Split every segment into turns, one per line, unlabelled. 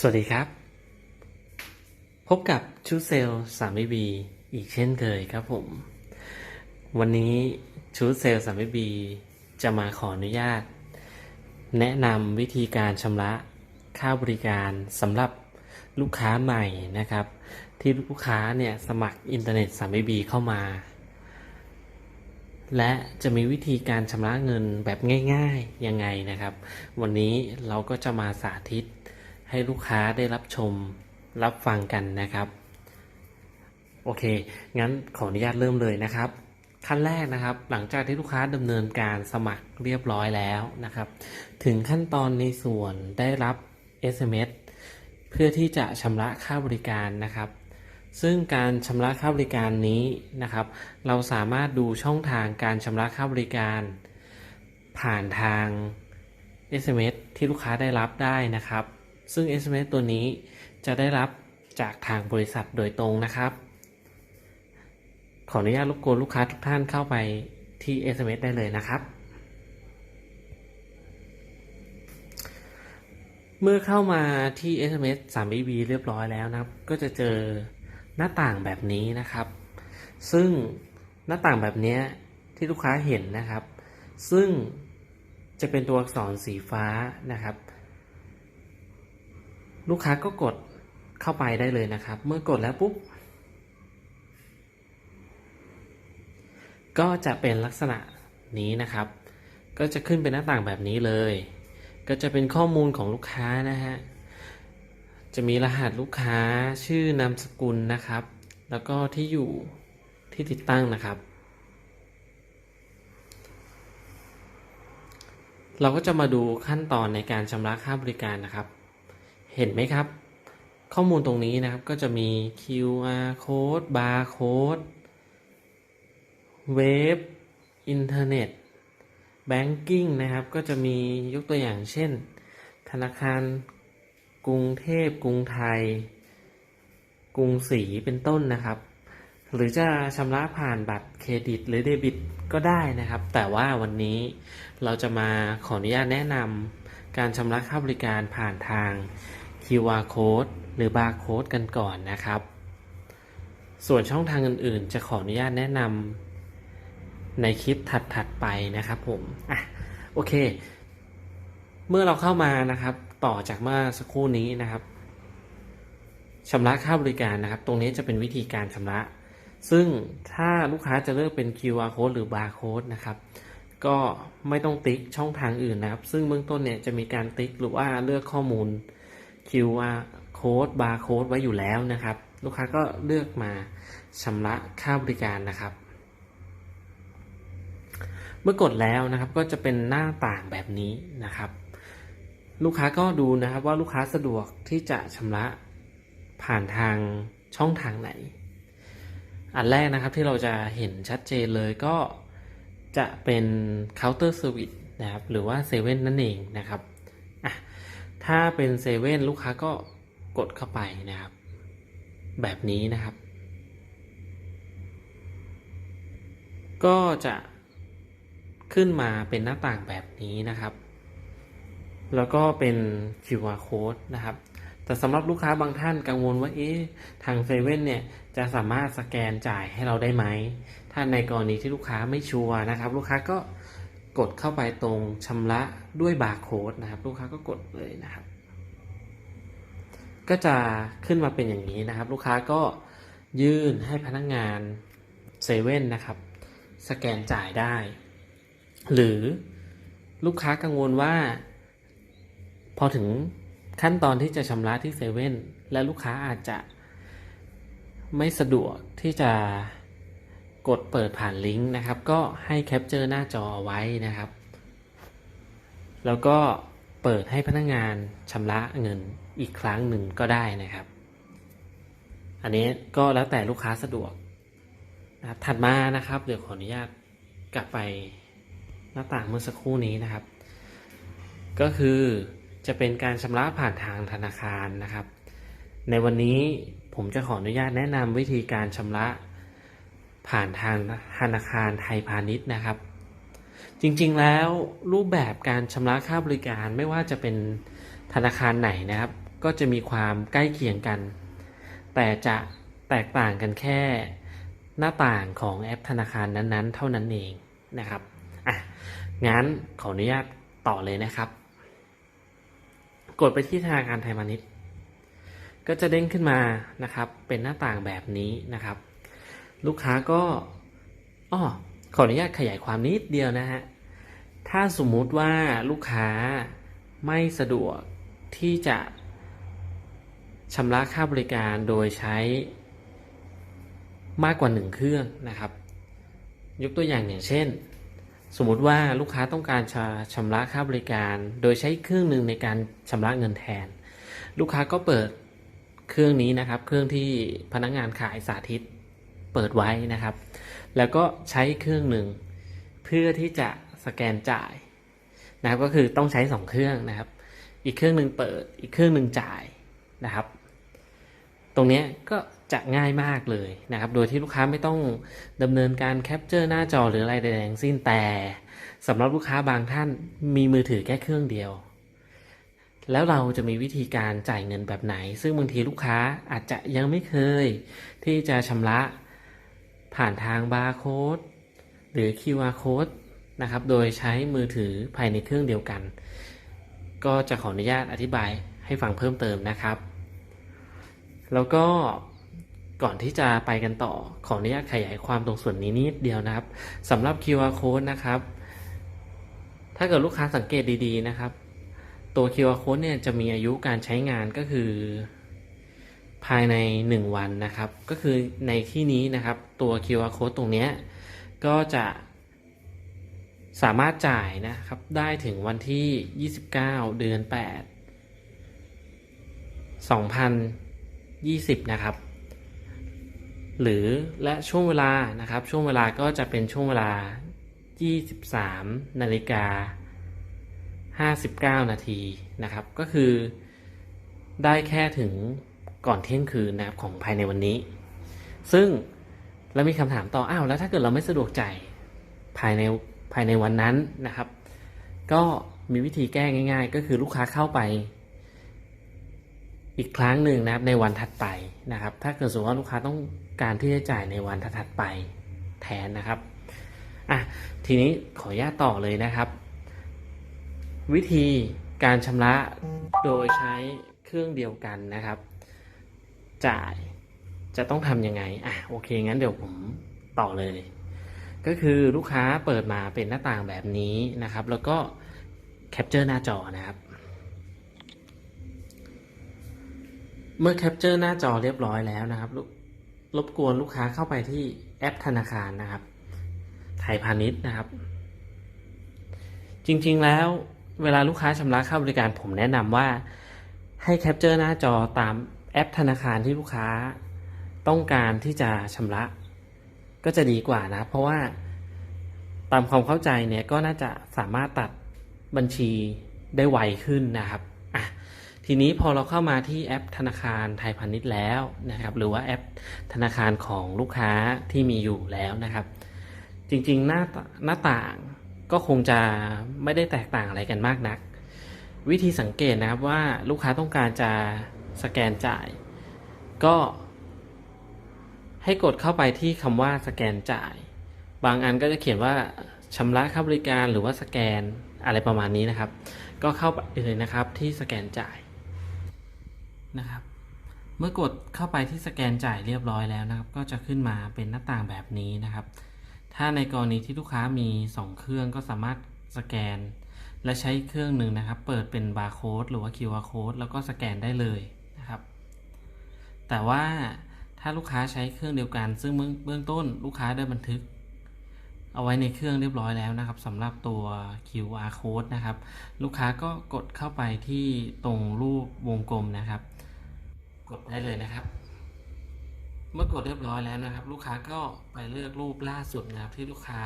สวัสดีครับ พบกับชูเซลสามบีอีกเช่นเคยครับผม วันนี้ชูเซลสามบีจะมาขออนุญาต แนะนำวิธีการชำระค่าบริการสำหรับลูกค้าใหม่นะครับ ที่ลูกค้าเนี่ยสมัครอินเทอร์เน็ตสามบีเข้ามา และจะมีวิธีการชำระเงินแบบง่ายๆยังไงนะครับ วันนี้เราก็จะมาสาธิต ให้ลูกค้าได้รับชมรับฟังกันนะครับ โอเค งั้นขออนุญาตเริ่มเลยนะครับ ขั้นแรกนะครับ หลังจากที่ลูกค้าดำเนินการสมัครเรียบร้อยแล้วนะครับ ถึงขั้นตอนในส่วนได้รับ SMS เพื่อที่จะชำระค่าบริการนะครับซึ่งการชำระค่าบริการนี้นะครับ เราสามารถดูช่องทางการชำระค่าบริการ ผ่านทาง SMS ที่ลูกค้าได้รับได้นะครับ ซึ่ง SMS ตัวนี้จะได้รับจากทางบริษัทโดยตรงนะครับ ขออนุญาตรบกวนลูกค้าทุกท่านเข้าไปที่ SMS ได้เลยนะครับ เมื่อเข้ามาที่ SMS 3BB เรียบร้อยแล้วนะครับ ก็จะเจอหน้าต่างแบบนี้นะครับ ซึ่งหน้าต่างแบบนี้ที่ลูกค้าเห็นนะครับ ซึ่งจะเป็นตัวอักษรสีฟ้านะครับ ลูกค้าก็กดเข้าไปได้เลยนะครับ เมื่อกดแล้วปุ๊บ ก็จะเป็นลักษณะนี้นะครับ ก็จะขึ้นเป็นหน้าต่างแบบนี้เลย ก็จะเป็นข้อมูลของลูกค้านะฮะ จะมีรหัสลูกค้าชื่อนามสกุลนะครับ แล้วก็ที่อยู่ที่ติดตั้งนะครับ เราก็จะมาดูขั้นตอนในการชำระค่าบริการนะครับ เห็นไหมครับ ข้อมูลตรงนี้นะครับก็จะมี QR code barcode เว็บอินเทอร์เน็ตแบงกิ้งนะครับ ก็จะมียกตัวอย่างเช่น ธนาคารกรุงเทพกรุงไทย กรุงศรีเป็นต้นนะครับ หรือจะชำระผ่านบัตรเครดิตหรือเดบิตก็ได้นะครับ แต่ว่าวันนี้เราจะมาขออนุญาตแนะนำการชำระค่าบริการผ่านทาง QR code หรือ barcode กันก่อนนะครับ ส่วนช่องทางอื่นๆ จะขออนุญาตแนะนำในคลิปถัดๆไปนะครับผมอะโอเค เมื่อเราเข้ามานะครับ ต่อจากเมื่อสักครู่นี้นะครับชำระค่าบริการนะครับ ตรงนี้จะเป็นวิธีการชำระ ซึ่งถ้าลูกค้าจะเลือกเป็น QR code หรือ barcode นะครับก็ไม่ต้องติ๊กช่องทางอื่นนะครับ ซึ่งเบื้องต้นเนี่ยจะมีการติ๊กหรือว่าเลือกข้อมูล QR code barcode ไว้อยู่แล้วนะครับ ลูกค้าก็เลือกมาชำระค่าบริการนะครับ เมื่อกดแล้วนะครับก็จะเป็นหน้าต่างแบบนี้นะครับ ลูกค้าก็ดูนะครับว่าลูกค้าสะดวกที่จะชำระผ่านทางช่องทางไหน อันแรกนะครับที่เราจะเห็นชัดเจนเลยก็จะเป็น counter service นะครับ หรือว่าเซเว่นนั่นเองนะครับ ถ้าเป็นเซเว่นลูกค้าก็กดเข้าไปนะครับ แบบนี้นะครับ ก็จะขึ้นมาเป็นหน้าต่างแบบนี้นะครับ แล้วก็เป็น QR code นะครับ แต่สำหรับลูกค้าบางท่านกังวลว่าเอ๊ะทางเซเว่นเนี่ยจะสามารถสแกนจ่ายให้เราได้ไหม ถ้าในกรณีที่ลูกค้าไม่ชัวร์นะครับ ลูกค้าก็ กดเข้าไปตรงชำระด้วยบาร์โค้ดนะครับ ลูกค้าก็กดเลยนะครับ ก็จะขึ้นมาเป็นอย่างนี้นะครับ ลูกค้าก็ยื่นให้พนักงานเซเว่นนะครับ สแกนจ่ายได้ หรือลูกค้ากังวลว่า พอถึงขั้นตอนที่จะชำระที่เซเว่นและลูกค้าอาจจะไม่สะดวกที่จะ กดเปิดผ่านลิงก์นะครับ ก็ให้แคปเจอร์หน้าจอเอาไว้นะครับ แล้วก็เปิดให้พนักงานชำระเงินอีกครั้งหนึ่งก็ได้นะครับ อันนี้ก็แล้วแต่ลูกค้าสะดวกนะครับถัดมานะครับ เดี๋ยวขออนุญาตกลับไปหน้าต่างเมื่อสักครู่นี้นะครับ ก็คือจะเป็นการชำระผ่านทางธนาคารนะครับ ในวันนี้ผมจะขออนุญาตแนะนำวิธีการชำระ ผ่านทางธนาคารไทยพาณิชย์นะครับ จริงๆแล้วรูปแบบการชำระค่าบริการไม่ว่าจะเป็นธนาคารไหนนะครับ ก็จะมีความใกล้เคียงกัน แต่จะแตกต่างกันแค่หน้าต่างของแอปธนาคารนั้นๆ เท่านั้นเองนะครับอะงั้นขออนุญาตต่อเลยนะครับ กดไปที่ธนาคารไทยพาณิชย์ก็จะเด้งขึ้นมานะครับ เป็นหน้าต่างแบบนี้นะครับ ลูกค้าก็อ้อขออนุญาตขยายความนิดเดียวนะฮะ ถ้าสมมุติว่าลูกค้าไม่สะดวกที่จะชำระค่าบริการโดยใช้มากกว่าหนึ่งเครื่องนะครับ ยกตัวอย่างอย่างเช่น สมมุติว่าลูกค้าต้องการจะชำระค่าบริการ โดยใช้เครื่องหนึ่งในการชำระเงินแทน ลูกค้าก็เปิดเครื่องนี้นะครับ เครื่องที่พนักงานขายสาธิต เปิดไว้นะครับ แล้วก็ใช้เครื่องหนึ่งเพื่อที่จะสแกนจ่ายนะครับก็คือต้องใช้สองเครื่องนะครับ อีกเครื่องหนึ่งเปิดอีกเครื่องหนึ่งจ่ายนะครับ ตรงนี้ก็จะง่ายมากเลยนะครับ โดยที่ลูกค้าไม่ต้องดำเนินการแคปเจอร์หน้าจอหรืออะไรใดๆทั้งสิ้นแต่สำหรับลูกค้าบางท่านมีมือถือแค่เครื่องเดียว แล้วเราจะมีวิธีการจ่ายเงินแบบไหน ซึ่งบางทีลูกค้าอาจจะยังไม่เคยที่จะชำระ ผ่านทางบาร์โค้ดหรือ QR code นะครับ โดยใช้มือถือภายในเครื่องเดียวกัน ก็จะขออนุญาตอธิบายให้ฟังเพิ่มเติมนะครับ แล้วก็ก่อนที่จะไปกันต่อ ขออนุญาตขยายความตรงส่วนนี้นิดเดียวนะครับสำหรับ QR code นะครับ ถ้าเกิดลูกค้าสังเกตดีๆนะครับ ตัว QR code เนี่ยจะมีอายุการใช้งานก็คือ ภายใน 1 วันนะครับ ก็คือในที่นี้นะครับตัว QR code ตรงนี้ก็จะสามารถจ่ายนะครับได้ถึงวันที่ 29 เดือน 8 2020 นะครับ หรือและช่วงเวลานะครับ ช่วงเวลาก็จะเป็นช่วงเวลา 23 นาฬิกา 59 นาทีนะครับ ก็คือได้แค่ถึง ก่อนเที่ยงคืนนะครับของภายในวันนี้ ซึ่งเรามีคำถามต่ออ้าวแล้วถ้าเกิดเราไม่สะดวกจ่ายภายในภายในวันนั้นนะครับ ก็มีวิธีแก้ง่าย ๆ ก็คือลูกค้าเข้าไป อีกครั้งหนึ่งนะครับในวันถัดไปนะครับ ถ้าเกิดสมมติว่าลูกค้าต้องการที่จะจ่ายในวันถัดไปแทนนะครับอะทีนี้ขออนุญาตต่อเลยนะครับ วิธีการชำระโดยใช้เครื่องเดียวกันนะครับ จ่ายจะต้องทำยังไง อะโอเค งั้นเดี๋ยวผมต่อเลย ก็คือลูกค้าเปิดมาเป็นหน้าต่างแบบนี้นะครับ แล้วก็แคปเจอร์หน้าจอนะครับ เมื่อแคปเจอร์หน้าจอเรียบร้อยแล้วนะครับรบกวนลูกค้าเข้าไปที่แอปธนาคารนะครับ ไทยพาณิชย์นะครับ จริงๆแล้วเวลาลูกค้าชำระค่าบริการผมแนะนำว่าให้แคปเจอร์หน้าจอตาม แอปธนาคารที่ลูกค้าต้องการที่จะชำระ ก็จะดีกว่านะ เพราะว่าตามความเข้าใจเนี่ยก็น่าจะสามารถตัดบัญชีได้ไวขึ้นนะครับอะทีนี้พอเราเข้ามาที่แอปธนาคารไทยพาณิชย์แล้วนะครับ หรือว่าแอปธนาคารของลูกค้าที่มีอยู่แล้วนะครับ จริงๆหน้าหน้าต่างก็คงจะไม่ได้แตกต่างอะไรกันมากนัก วิธีสังเกตนะครับว่าลูกค้าต้องการจะ สแกนจ่าย ก็ ให้กดเข้าไปที่คำว่าสแกนจ่าย บางอันก็จะเขียนว่าชำระค่าบริการหรือว่าสแกนอะไรประมาณนี้นะครับ ก็เข้าไปเลยนะครับที่สแกนจ่ายนะครับ เมื่อกดเข้าไปที่สแกนจ่ายเรียบร้อยแล้วนะครับ ก็จะขึ้นมาเป็นหน้าต่างแบบนี้นะครับ ถ้าในกรณีที่ลูกค้ามี 2 เครื่องก็สามารถสแกน และใช้เครื่องหนึ่งนะครับ เปิดเป็นบาร์โค้ดหรือว่า QR code แล้วก็สแกนได้เลย แต่ว่าถ้าลูกค้าใช้เครื่องเดียวกัน ซึ่งเบื้องต้นลูกค้าได้บันทึก เอาไว้ในเครื่องเรียบร้อยแล้วนะครับสำหรับตัว QR code นะครับ ลูกค้าก็กดเข้าไปที่ตรงรูปวงกลมนะครับ กดได้เลยนะครับ เมื่อกดเรียบร้อยแล้วนะครับ ลูกค้าก็ไปเลือกรูปล่าสุดนะครับ ที่ลูกค้า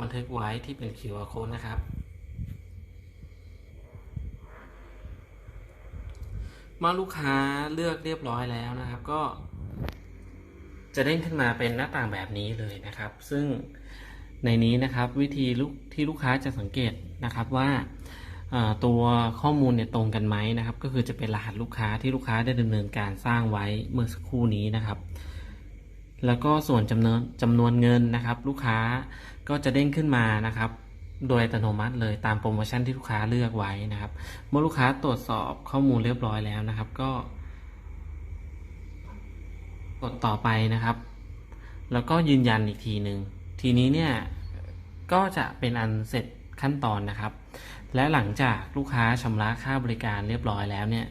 บันทึกไว้ที่เป็น QR code นะครับ เมื่อลูกค้าเลือกเรียบร้อยแล้วนะครับ ก็จะเด้งขึ้นมาเป็นหน้าต่างแบบนี้เลยนะครับ ซึ่งในนี้นะครับวิธีลูกที่ลูกค้าจะสังเกตนะครับว่าตัวข้อมูลเนี่ยตรงกันไหมนะครับ ก็คือจะเป็นรหัสลูกค้าที่ลูกค้าได้ดำเนินการสร้างไว้เมื่อสักครู่นี้นะครับ แล้วก็ส่วนจำนวนจำนวนเงินนะครับ ลูกค้าก็จะเด้งขึ้นมานะครับ โดยอัตโนมัติเลยตามโปรโมชั่นที่ลูกค้าเลือกไว้นะครับ เมื่อลูกค้าตรวจสอบข้อมูลเรียบร้อยแล้วนะครับ ก็กดต่อไปนะครับ แล้วก็ยืนยันอีกทีหนึ่งทีนี้เนี่ยก็จะเป็นอันเสร็จขั้นตอนนะครับ และหลังจากลูกค้าชำระค่าบริการเรียบร้อยแล้วเนี่ย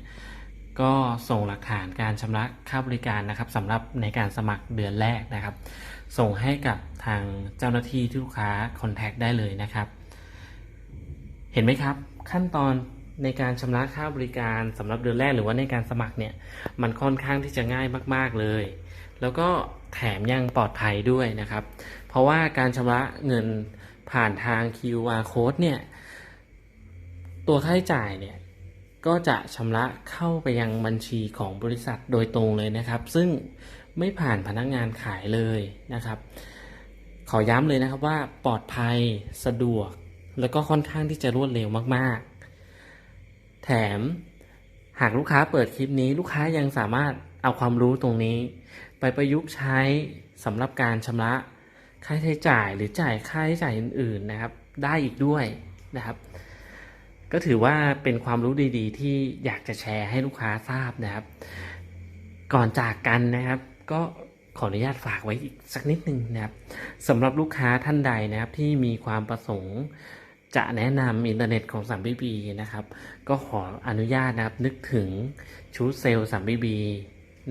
ก็ส่งหลักฐานการชำระค่าบริการนะครับสำหรับในการสมัครเดือนแรกนะครับ ส่งให้กับทางเจ้าหน้าที่ที่ลูกค้าคอนแทคได้เลยนะครับ เห็นไหมครับ ขั้นตอนในการชำระค่าบริการสำหรับเดือนแรกหรือว่าในการสมัครเนี่ยมันค่อนข้างที่จะง่ายมาก ๆเลย แล้วก็แถมยังปลอดภัยด้วยนะครับ เพราะว่าการชำระเงินผ่านทาง QR code เนี่ย ตัวค่าใช้จ่ายเนี่ยก็จะชำระเข้าไปยังบัญชีของบริษัทโดยตรงเลยนะครับ ซึ่งไม่ผ่านพนักงานขายเลยนะครับ ขอย้ำเลยนะครับว่าปลอดภัยสะดวก แล้วก็ค่อนข้างที่จะรวดเร็วมาก ๆ แถมหากลูกค้าเปิดคลิปนี้ลูกค้ายังสามารถเอาความรู้ตรงนี้ ไปประยุกต์ใช้สำหรับการชำระค่าใช้จ่ายหรือจ่ายค่าใช้จ่ายอื่น ๆ นะครับ ได้อีกด้วยนะครับ ก็ถือว่าเป็นความรู้ดี ๆ ที่อยากจะแชร์ให้ลูกค้าทราบนะครับ ก่อนจากกันนะครับ ก็ขออนุญาตฝากไว้อีกสักนิดนึงนะครับสำหรับลูกค้าท่านใดนะครับที่มีความประสงค์ จะแนะนำอินเทอร์เน็ตของสัมพีบีนะครับ ก็ขออนุญาตนะครับ นึกถึงชุดเซลล์สัมพีบี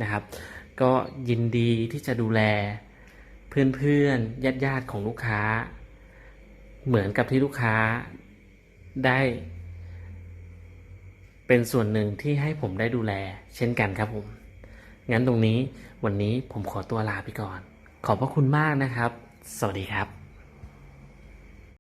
นะครับ ก็ยินดีที่จะดูแลเพื่อนๆญาติๆของลูกค้า เหมือนกับที่ลูกค้าได้ เป็นส่วนหนึ่งที่ให้ผมได้ดูแล เช่นกันครับผม งั้นตรงนี้วันนี้ผมขอตัวลาไปก่อน ขอบพระคุณมากนะครับ สวัสดีครับ